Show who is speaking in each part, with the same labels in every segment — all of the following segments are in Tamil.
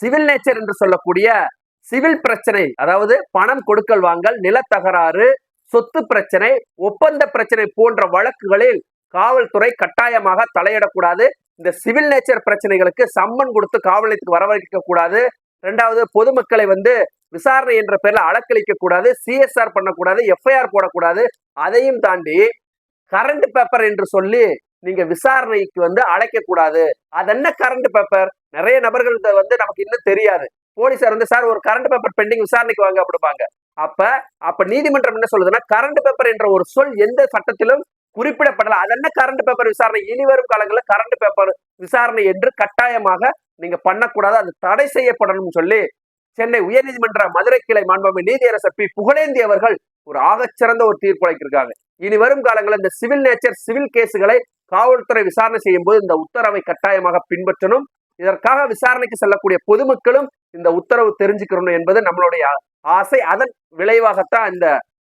Speaker 1: சிவில் நேச்சர் என்று சொல்லக்கூடிய சிவில் பிரச்சனை அதாவது பணம் கொடுக்கல் வாங்கல் நிலத்தகராறு சொத்து பிரச்சனை ஒப்பந்த பிரச்சனை போன்ற வழக்குகளில் காவல்துறை கட்டாயமாக தலையிடக்கூடாது. இந்த சிவில் நேச்சர் பிரச்சனைகளுக்கு சம்மன் கொடுத்து காவல் நிலையத்துக்கு வரவழைக்க கூடாது. ரெண்டாவது பொதுமக்களை வந்து விசாரணை என்ற பேர்ல அலக்களிக்க கூடாது. சிஎஸ்ஆர் பண்ணக்கூடாது எஃப்ஐஆர் போடக்கூடாது. அதையும் தாண்டி கரண்ட் பேப்பர் என்று சொல்லி நீங்க விசாரணைக்கு வந்து அழைக்க கூடாது. அது என்ன கரண்ட் பேப்பர் நிறைய நபர்கள் வந்து நமக்கு இன்னும் தெரியாது. போலீசார் வந்து சார் ஒரு கரண்ட் பேப்பர் பெண்டிங் விசாரணைக்கு வாங்க அப்படிப்பாங்க அப்ப அப்ப நீதிமன்றம் என்ன சொல்லுதுன்னா கரண்ட் பேப்பர் என்ற ஒரு சொல் எந்த சட்டத்திலும் குறிப்பிடப்படல. அது என்ன கரண்ட் பேப்பர் விசாரணை? இனி வரும் காலங்களில் கரண்ட் பேப்பர் விசாரணை என்று கட்டாயமாக நீங்க பண்ணக்கூடாது. அது தடை செய்யப்படணும்னு சொல்லி சென்னை உயர்நீதிமன்ற மதுரை கிளை மாண்பமை நீதியரசர் பி. புகழேந்தி அவர்கள் ஒரு ஆகச்சிறந்த ஒரு தீர்ப்பு அளித்திருக்காங்க இனி வரும் காலங்களில் இந்த சிவில் நேச்சர் சிவில் கேஸுகளை காவல்துறை விசாரணை செய்யும் போது இந்த உத்தரவை கட்டாயமாக பின்பற்றணும். இதற்காக விசாரணைக்கு செல்லக்கூடிய பொதுமக்களும் இந்த உத்தரவு தெரிஞ்சுக்கணும் என்பது நம்மளுடைய ஆசை. அதன் விளைவாகத்தான் இந்த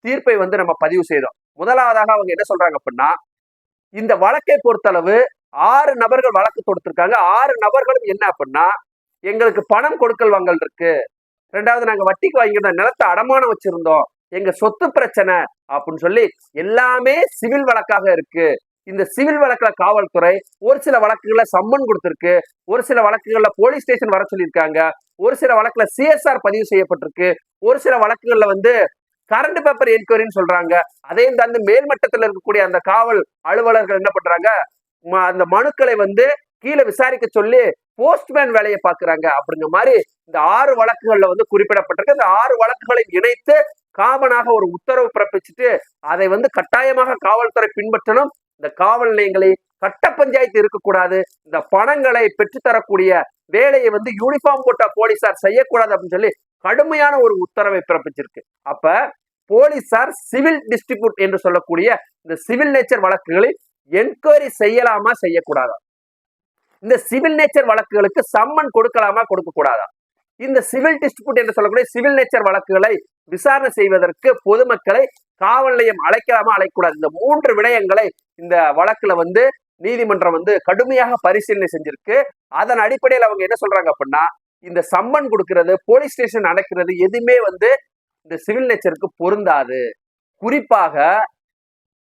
Speaker 1: தீர்ப்பை வந்து நம்ம பதிவு செய்தோம். முதலாவதாக அவங்க என்ன சொல்றாங்க அப்படின்னா இந்த வழக்கை பொறுத்தளவு ஆறு நபர்கள் வழக்கு தொடுத்திருக்காங்க. ஆறு நபர்களும் என்ன அப்படின்னா எங்களுக்கு பணம் கொடுக்கல் வாங்கல் இருக்கு. ரெண்டாவது நாங்க வட்டிக்கு வாங்கியிருந்தோம். நிலத்தை அடமானம் வச்சிருந்தோம். எங்க சொத்து பிரச்சனை அப்படின்னு சொல்லி எல்லாமே சிவில் வழக்காக இருக்கு. இந்த சிவில் வழக்குல காவல்துறை ஒரு சில வழக்குகள்ல சம்மன் கொடுத்திருக்கு ஒரு சில வழக்குகள்ல போலீஸ் ஸ்டேஷன் வர சொல்லியிருக்காங்க ஒரு சில வழக்குல சிஎஸ்ஆர் பதிவு செய்யப்பட்டிருக்கு ஒரு சில வழக்குகள்ல வந்து கரண்ட் பேப்பர் என்கொயரின்னு சொல்றாங்க. அதையும் தாண்டி மேல்மட்டத்தில் இருக்கக்கூடிய அந்த காவல் அலுவலர்கள் என்ன பண்றாங்க? ம- அந்த மனுக்களை வந்து கீழே விசாரிக்க சொல்லி போஸ்ட்மேன் வேலையை பாக்குறாங்க அப்படிங்கிற மாதிரி இந்த ஆறு வழக்குகள்ல வந்து குறிப்பிடப்பட்டிருக்கு. இந்த ஆறு வழக்குகளை இணைத்து காமனாக ஒரு உத்தரவு பிறப்பிச்சுட்டு அதை வந்து கட்டாயமாக காவல்துறை பின்பற்றணும். இந்த காவல் நிலையங்களை கட்ட பஞ்சாயத்து இருக்கக்கூடாது. இந்த பணங்களை பெற்றுத்தரக்கூடிய வேலையை வந்து யூனிஃபார்ம் போட்ட போலீசார் செய்யக்கூடாது அப்படின்னு சொல்லி கடுமையான ஒரு உத்தரவை பிறப்பிச்சிருக்கு. அப்ப போலீசார் சிவில் டிஸ்ட்ரிபியூட் என்று சொல்லக்கூடிய இந்த சிவில் நேச்சர் வழக்குகளில் என்கொயரி செய்யலாமா செய்யக்கூடாதா? இந்த சிவில் நேச்சர் வழக்குகளுக்கு சம்மன் கொடுக்கலாமா கொடுக்க கூடாதா இந்த சிவில் டிஸ்பியூட் என்று சொல்லக்கூடிய சிவில் நேச்சர் வழக்குகளை விசாரணை செய்வதற்கு பொதுமக்களை காவல் நிலையம் அழைக்கலாமா அழைக்கக்கூடாது. இந்த மூன்று விடயங்களை இந்த வழக்குல வந்து நீதிமன்றம் வந்து கடுமையாக பரிசீலனை செஞ்சிருக்கு. அதன் அடிப்படையில் அவங்க என்ன சொல்றாங்க அப்படின்னா இந்த சம்மன் கொடுக்கறது போலீஸ் ஸ்டேஷன் அடைக்கிறது எதுவுமே வந்து இந்த சிவில் நேச்சருக்கு பொருந்தாது. குறிப்பாக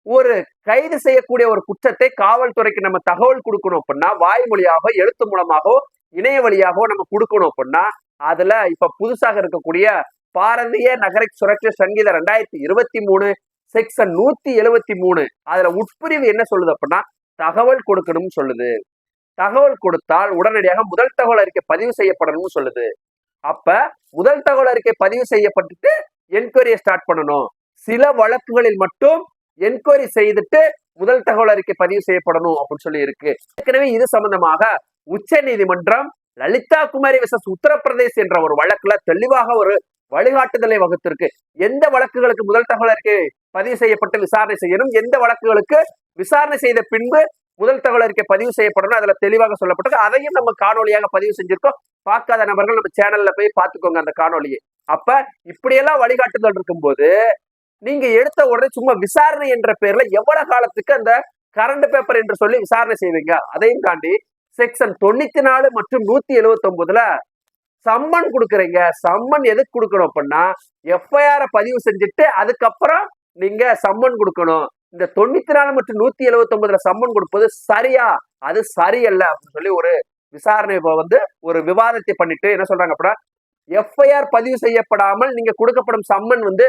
Speaker 1: ஒரு கைது செய்யக்கூடிய ஒரு குற்றத்தை காவல்துறைக்கு நம்ம தகவல் கொடுக்கணும் அப்படின்னா வாய்மொழியாகவோ எழுத்து மூலமாகவோ இணைய வழியாகவோ நம்ம கொடுக்கணும் அப்படின்னா அதுல இப்ப புதுசாக இருக்கக்கூடிய பாரதிய நகரை சுரட்சி சங்கீத ரெண்டாயிரத்தி இருபத்தி மூணு செக்ஷன் நூத்தி எழுவத்தி மூணு. அதுல உட்பிரிவு என்ன சொல்லுது அப்படின்னா தகவல் கொடுக்கணும்னு சொல்லுது. தகவல் கொடுத்தால் உடனடியாக முதல் தகவல் அறிக்கை பதிவு செய்யப்படணும்னு சொல்லுது. அப்ப முதல் தகவல் அறிக்கை பதிவு செய்யப்பட்டுட்டு என்கொயரியை ஸ்டார்ட் பண்ணணும். சில வழக்குகளில் மட்டும் என்கொயரி செய்துட்டு முதல் தகவல் அறிக்கை பதிவு செய்யப்படணும் அப்படின்னு சொல்லி இருக்கு ஏற்கனவே இது சம்பந்தமாக உச்ச நீதிமன்றம் லலிதா குமாரி விசஸ் உத்தரப்பிரதேஷ் என்ற ஒரு வழக்குல தெளிவாக ஒரு வழிகாட்டுதலை வகுத்திருக்கு. எந்த வழக்குகளுக்கு முதல் தகவல் அறிக்கை பதிவு செய்யப்பட்டு விசாரணை செய்யணும்? எந்த வழக்குகளுக்கு விசாரணை செய்த பின்பு முதல் தகவல் அறிக்கை பதிவு செய்யப்படணும்? அதுல தெளிவாக சொல்லப்பட்டிருக்கு. அதையும் நம்ம காணொலியாக பதிவு செஞ்சிருக்கோம். பார்க்காத நபர்கள் நம்ம சேனல்ல போய் பார்த்துக்கோங்க அந்த காணொலியை. அப்ப இப்படியெல்லாம் வழிகாட்டுதல் இருக்கும்போது நீங்க எடுத்த உடனே சும்மா விசாரணை என்ற பேர்ல எவ்வளவு காலத்துக்கு அந்த கரண்ட் பேப்பர் என்று சொல்லி விசாரணை செய்வீங்க? அதையும் தாண்டி செக்ஷன் தொண்ணூத்தி நாலு மற்றும் நூத்தி எழுவத்தி ஒன்பதுல சம்மன் கொடுக்குறீங்க. சம்மன் எதுக்கு கொடுக்கணும் அப்படின்னா எஃப்ஐஆர் பதிவு செஞ்சுட்டு அதுக்கப்புறம் நீங்க சம்மன் கொடுக்கணும். இந்த தொண்ணூத்தி நாலு மற்றும் நூத்தி எழுவத்தி ஒன்பதுல சம்மன் கொடுப்பது சரியா? அது சரியல்ல அப்படின்னு சொல்லி ஒரு விசாரணை வந்து ஒரு விவாதத்தை பண்ணிட்டு என்ன சொல்றாங்க அப்படின்னா எஃப்ஐஆர் பதிவு செய்யப்படாமல் நீங்க கொடுக்கப்படும் சம்மன் வந்து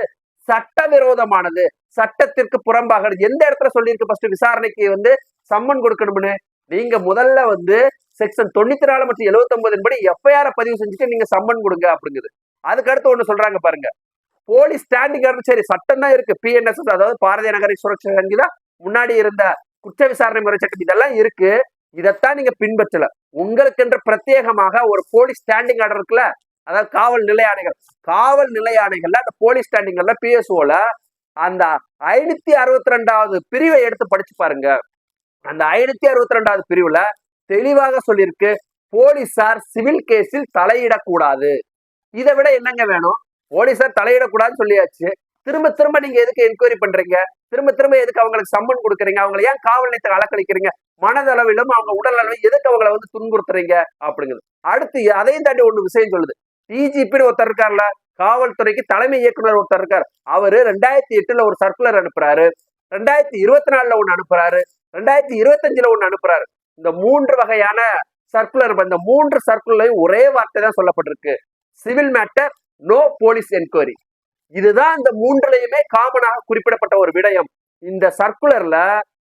Speaker 1: சட்டவிரோதமானது. சட்டத்திற்கு புறம்பாக எந்த இடத்துல சொல்லியிருக்கு ஃபர்ஸ்ட் விசாரணைக்கு வந்து சம்மன் கொடுக்கணும்னு? நீங்க முதல்ல வந்து செக்ஷன் தொண்ணூத்தி நாலு மற்றும் எழுபத்தொன்பதின் படி எஃப்ஐஆர் பதிவு செஞ்சுட்டு நீங்க சம்மன் கொடுங்க அப்படிங்குது. அதுக்கு அடுத்து ஒண்ணு சொல்றாங்க பாருங்க. போலீஸ் ஸ்டாண்டிங் ஆர்டர் சரி சட்டம் தான் இருக்கு. பிஎன்எஸ் அதாவது பாரதிய நகர சுரட்சா சங்கீதா முன்னாடி இருந்த குற்ற விசாரணை முறை சட்டம் இதெல்லாம் இருக்கு. இதைத்தான் நீங்க பின்பற்றல. உங்களுக்கென்று பிரத்யேகமாக ஒரு போலீஸ் ஸ்டாண்டிங் ஆர்டர் இருக்குல்ல அதாவது காவல் நிலை ஆணைகள். காவல் நிலை ஆணைகள்ல அந்த போலீஸ் ஸ்டாண்டிங்ல பிஎஸ்ஓல அந்த ஐநூத்தி அறுபத்தி ரெண்டாவது பிரிவை எடுத்து படிச்சு பாருங்க. அந்த ஐநூத்தி அறுபத்தி ரெண்டாவது பிரிவுல தெளிவாக சொல்லியிருக்கு போலீசார் சிவில் கேஸில் தலையிடக்கூடாது. இதை விட என்னங்க வேணும்? போலீசார் தலையிடக்கூடாதுன்னு சொல்லியாச்சு. திரும்ப திரும்ப நீங்க எதுக்கு என்கொயரி பண்றீங்க? திரும்ப திரும்ப எதுக்கு அவங்களுக்கு சம்மன் கொடுக்குறீங்க? அவங்களை ஏன் காவல் நிலையத்தை அலக்களிக்கிறீங்க மனதளவிலும் அவங்க உடல் அளவிலும் எதுக்கு அவங்கள வந்து துன்புறுத்துறீங்க? அப்படிங்கிறது அடுத்து அதையும் தாண்டி ஒண்ணு விஷயம் சொல்லுது. டிஜிபின்னு ஒருத்தர் இருக்கார்ல காவல்துறைக்கு தலைமை இயக்குனர் ஒருத்தர் இருக்கார். அவரு ரெண்டாயிரத்தி எட்டுல ஒரு சர்க்குலர் அனுப்புறாரு. ரெண்டாயிரத்தி இருபத்தி நாலுல ஒண்ணு அனுப்புறாரு. ரெண்டாயிரத்தி இருபத்தஞ்சுல ஒண்ணு அனுப்புறாரு. இந்த மூன்று வகையான சர்க்குலர் இந்த மூன்று சர்க்குலரையும் ஒரே வார்த்தை தான் சொல்லப்பட்டிருக்கு. Civil matter no police enquiry இதுதான் இந்த மூன்றுலையுமே காமனாக குறிப்பிடப்பட்ட ஒரு விடயம். இந்த சர்க்குலர்ல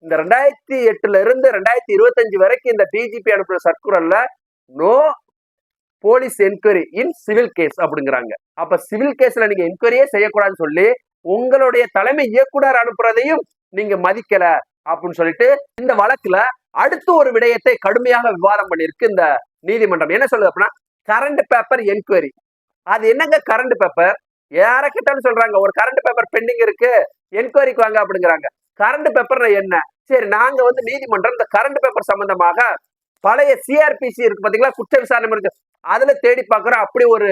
Speaker 1: இந்த ரெண்டாயிரத்தி எட்டுல இருந்து ரெண்டாயிரத்தி இருபத்தஞ்சு வரைக்கும் இந்த டிஜிபி அனுப்புற சர்க்குலர்ல no police enquiry in civil case அப்படிங்கிறாங்க. அப்ப சிவில் கேஸ்ல நீங்க என்கொயரியே செய்யக்கூடாதுன்னு சொல்லி உங்களுடைய தலைமை இயக்குனர் அனுப்புறதையும் நீங்க மதிக்கல. அப்படின்னு சொல்லிட்டு இந்த வழக்குல அடுத்த ஒரு விடயத்தை கடுமையாக விவாதம் பண்ணியிருக்கு இந்த நீதிமன்றம். என்ன சொல்லுது அப்படின்னா கரண்ட் பேப்பர் என்கொயரி அது என்னங்க கரண்ட் பேப்பர் யார கேட்டாலும் சொல்றாங்க ஒரு கரண்ட் பேப்பர் பெண்டிங் இருக்கு என்கொயரிக்கு வாங்க அப்படிங்கிறாங்க. கரண்ட் பேப்பர் என்ன? சரி நாங்க வந்து நீதிமன்றம் இந்த கரண்ட் பேப்பர் சம்பந்தமாக பழைய சிஆர்பிசி இருக்கு பாத்தீங்களா குற்ற விசாரணை இருக்கு. அதுல தேடி பாக்குறோம் அப்படி ஒரு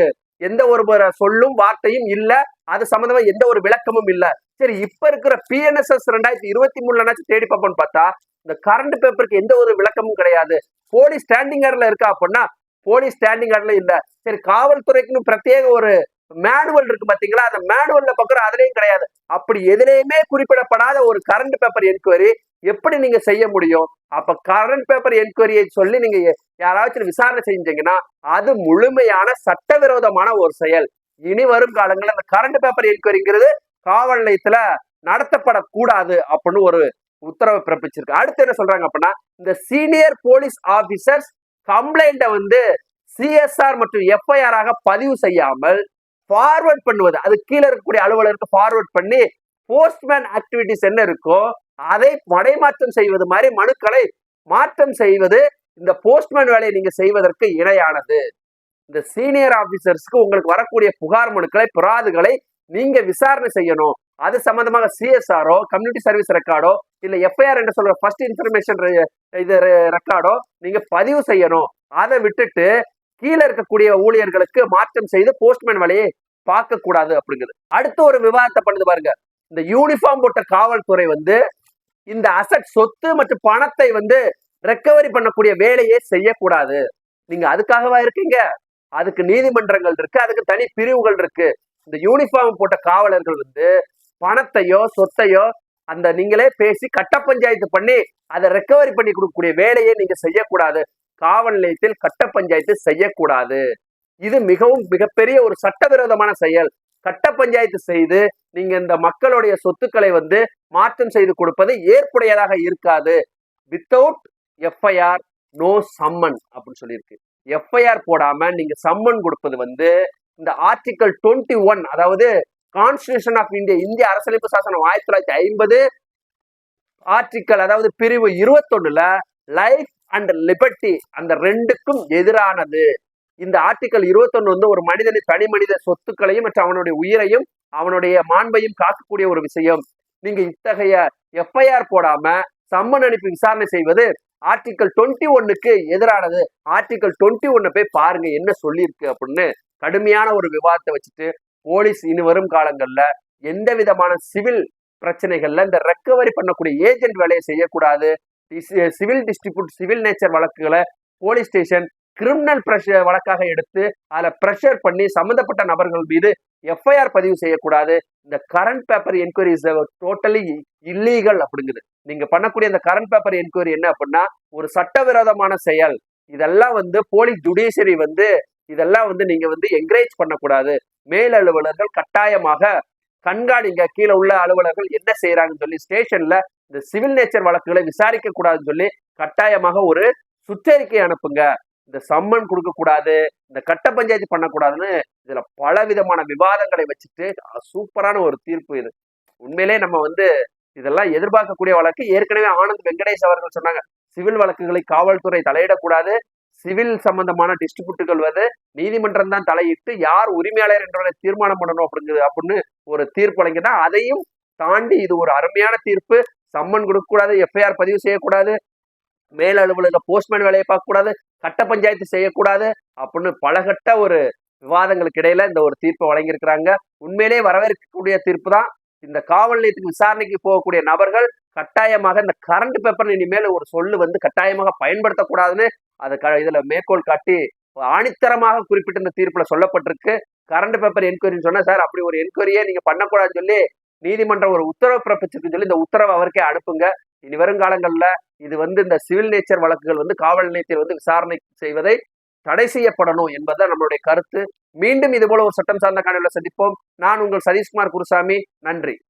Speaker 1: எந்த ஒரு ஒரு சொல்லும் வார்த்தையும் இல்லை. அது சம்பந்தமா எந்த ஒரு விளக்கமும் இல்லை. சரி இப்ப இருக்கிற பிஎன்எஸ்எஸ் ரெண்டாயிரத்தி இருபத்தி மூணுலனாச்சும் தேடி பார்ப்போம்னு பார்த்தா இந்த கரண்ட் பேப்பருக்கு எந்த ஒரு விளக்கமும் கிடையாது. போலீஸ் ஸ்டாண்டிங் ஆர்டர்ல இருக்கா அப்படின்னா போலீஸ் ஸ்டாண்டிங் ஆர்டர்ல இல்ல. சரி காவல்துறைக்குன்னு பிரத்யேக ஒரு மேனுவல் இருக்கு பாத்தீங்களா அந்த மேனுவல்ல பாக்குற அதுலயும் கிடையாது. அப்படி எதுலையுமே குறிப்பிடப்படாத ஒரு கரண்ட் பேப்பர் என்கொயரி எப்படி நீங்க செய்ய முடியும்? அப்ப கரண்ட் பேப்பர் என்கொயரியை சொல்லி நீங்க யாராச்சும் விசாரணை செஞ்சீங்கன்னா அது முழுமையான சட்டவிரோதமான ஒரு செயல். இனி வரும் காலங்களில் அந்த கரண்ட் பேப்பர் என்கொயரிங்கிறது காவல் நிலையத்துல நடத்தப்படக்கூடாது அப்படின்னு ஒரு உத்தரவு பிறப்பிச்சிருக்கு. அடுத்து என்ன சொல்றாங்க அப்படின்னா இந்த சீனியர் போலீஸ் ஆபீசர்ஸ் கம்ப்ளைண்ட்டை வந்து சிஎஸ்ஆர் மற்றும் எஃப்ஐஆர் ஆக பதிவு செய்யாமல் ஃபார்வர்ட் பண்ணுவது. அது கீழே இருக்கக்கூடிய அலுவலருக்கு ஃபார்வர்ட் பண்ணி போஸ்ட்மேன் ஆக்டிவிட்டிஸ் என்ன இருக்கோ அதை மடைமாற்றம் செய்வது மாதிரி மனுக்களை மாற்றம் செய்வது இந்த போஸ்ட்மேன் வேலையை நீங்க செய்வதற்கு இணையானது. இந்த சீனியர் ஆபீசர்ஸ்க்கு உங்களுக்கு வரக்கூடிய புகார் மனுக்களை புறாதுகளை நீங்க விசாரணை செய்யணும். அது சம்பந்தமாக சிஎஸ்ஆரோ கம்யூனிட்டி சர்வீஸ் ரெக்கார்டோ இல்ல எஃப்ஐஆர் என்று சொல்ற ஃபர்ஸ்ட் இன்ஃபர்மேஷன் இது ரெக்கார்டோ நீங்க பதிவு செய்யணும். அதை விட்டுட்டு கீழே இருக்கக்கூடிய ஊழியர்களுக்கு மாற்றம் செய்து போஸ்ட்மேன் வேலையை பார்க்க கூடாது அப்படிங்கிறது அடுத்த ஒரு விவாதத்தை பண்ணுது பாருங்க. இந்த யூனிஃபார்ம் போட்ட காவல்துறை வந்து இந்த அசட் சொத்து மற்றும் பணத்தை வந்து ரெக்கவரி பண்ணக்கூடிய வேலையை செய்யக்கூடாது. நீங்க அதுக்காகவா இருக்கீங்க? அதுக்கு நீதிமன்றங்கள் இருக்கு அதுக்கு தனி பிரிவுகள் இருக்கு. இந்த யூனிஃபார்ம் போட்ட காவலர்கள் வந்து பணத்தையோ சொத்தையோ அந்த நீங்களே பேசி கட்ட பஞ்சாயத்து பண்ணி அதை ரெக்கவரி பண்ணி கொடுக்கக்கூடிய வேலையை நீங்க செய்யக்கூடாது. காவல் நிலையத்தில் கட்ட பஞ்சாயத்து செய்யக்கூடாது. இது மிகவும் மிகப்பெரிய ஒரு சட்டவிரோதமான செயல். கட்ட பஞ்சாயத்து செய்து நீங்க இந்த மக்களுடைய சொத்துக்களை வந்து மாற்றம் செய்து கொடுப்பது ஏற்புடையதாக இருக்காது. வித்தவுட் எஃப்ஐஆர் நோ சம்மன் அப்படின்னு சொல்லியிருக்கு. எஃப்ஐஆர் போடாம நீங்க சம்மன் கொடுப்பது வந்து இந்த ஆர்டிகல் டுவெண்ட்டி ஒன் அதாவது கான்ஸ்டியூஷன் ஆஃப் இந்தியா இந்திய அரசியலமைப்பு சாசனம் ஆயிரத்தி தொள்ளாயிரத்தி ஐம்பது ஆர்டிக்கல் அதாவது பிரிவு இருபத்தொன்னுல லைஃப் அண்ட் லிபர்ட்டி அந்த ரெண்டுக்கும் எதிரானது. இந்த ஆர்டிக்கல் இருபத்தொன்னு வந்து ஒரு மனிதனை தனி மனித சொத்துக்களையும் மற்றும் அவனுடைய உயிரையும் அவனுடைய மாண்பையும் காக்கக்கூடிய ஒரு விஷயம். நீங்க இத்தகைய எஃப்ஐஆர் போடாம சம்மன் அனுப்பி விசாரணை செய்வது ஆர்டிக்கல் டுவெண்ட்டி ஒன்னுக்கு எதிரானது. ஆர்டிக்கல் டுவெண்ட்டி ஒன்னு போய் பாருங்க என்ன சொல்லியிருக்கு அப்படின்னு கடுமையான ஒரு விவாதத்தை வச்சுட்டு போலீஸ் இனி வரும் காலங்கள்ல எந்த விதமான சிவில் பிரச்சனைகள்ல இந்த ரெக்கவரி பண்ணக்கூடிய ஏஜென்ட் வேலையை செய்யக்கூடாது. சிவில் டிஸ்ட்ரிபியூட் சிவில் நேச்சர் வழக்குகளை போலீஸ் ஸ்டேஷன் கிரிமினல் ப்ரெஷர் வழக்காக எடுத்து அதில் ப்ரெஷர் பண்ணி சம்மந்தப்பட்ட நபர்கள் மீது எஃப்ஐஆர் பதிவு செய்யக்கூடாது. இந்த current paper enquiry is totally illegal அப்படிங்குது. நீங்க பண்ணக்கூடிய இந்த கரண்ட் பேப்பர் என்கொயரி என்ன அப்படின்னா ஒரு சட்டவிரோதமான செயல். இதெல்லாம் வந்து போலீஸ் ஜுடிஷியரி வந்து இதெல்லாம் வந்து நீங்க வந்து என்கரேஜ் பண்ணக்கூடாது. மேல் அலுவலர்கள் கட்டாயமாக கண்காணிங்க. கீழே உள்ள அலுவலர்கள் என்ன செய்யறாங்கன்னு சொல்லி ஸ்டேஷன்ல இந்த சிவில் நேச்சர் வழக்குகளை விசாரிக்க கூடாதுன்னு சொல்லி கட்டாயமாக ஒரு சுற்றறிக்கை அனுப்புங்க. இந்த சம்மன் கொடுக்க கூடாது இந்த கட்ட பஞ்சாயத்து பண்ணக்கூடாதுன்னு இதுல பல விதமான விவாதங்களை வச்சுட்டு சூப்பரான ஒரு தீர்ப்பு இது. உண்மையிலே நம்ம வந்து இதெல்லாம் எதிர்பார்க்கக்கூடிய வழக்கு. ஏற்கனவே ஆனந்த் வெங்கடேஷ் அவர்கள் சொன்னாங்க சிவில் வழக்குகளை காவல்துறை தலையிடக்கூடாது. சிவில் சம்பந்தமான டிஸ்ட்ரிபியூட்டுகள் வந்து நீதிமன்றம் தான் தலையிட்டு யார் உரிமையாளர் என்ற தீர்மானம் பண்ணணும் அப்படிங்கிறது அப்படின்னு ஒரு தீர்ப்பு வழங்கினா அதையும் தாண்டி இது ஒரு அருமையான தீர்ப்பு. சம்மன் கொடுக்கக்கூடாது எஃப்ஐஆர் பதிவு செய்யக்கூடாது. மேல் அலுவலக போஸ்ட்மேன் வேலையை பார்க்கக்கூடாது கட்ட பஞ்சாயத்து செய்யக்கூடாது அப்படின்னு பலகட்ட ஒரு விவாதங்களுக்கு இடையில இந்த ஒரு தீர்ப்பை வழங்கியிருக்கிறாங்க. உண்மையிலேயே வரவேற்கக்கூடிய தீர்ப்பு தான். இந்த காவல் நிலையத்துக்கு விசாரணைக்கு போகக்கூடிய நபர்கள் கட்டாயமாக இந்த கரண்ட் பேப்பர் இனிமேல் ஒரு சொல்லு வந்து கட்டாயமாக பயன்படுத்தக்கூடாதுன்னு அது க இதில் மேற்கோள் காட்டி ஆணித்தரமாக குறிப்பிட்ட இந்த தீர்ப்பில் சொல்லப்பட்டிருக்கு. கரண்ட் பேப்பர் என்கொயரின்னு சொன்னால் சார் அப்படி ஒரு என்கொயரியே நீங்கள் பண்ணக்கூடாதுன்னு சொல்லி நீதிமன்றம் ஒரு உத்தரவு பிறப்பிச்சிருக்குன்னு சொல்லி இந்த உத்தரவை அவருக்கே அனுப்புங்க. இனி வருங்காலங்கள்ல இது வந்து இந்த சிவில் நேச்சர் வழக்குகள் வந்து காவல் நிலையத்தில் வந்து விசாரணை செய்வதை தடை செய்யப்படணும் என்பதுதான் நம்மளுடைய கருத்து. மீண்டும் இது போல ஒரு சட்டம் சார்ந்த காணொலியில் சந்திப்போம். நான் உங்கள் சதீஷ்குமார் குருசாமி. நன்றி.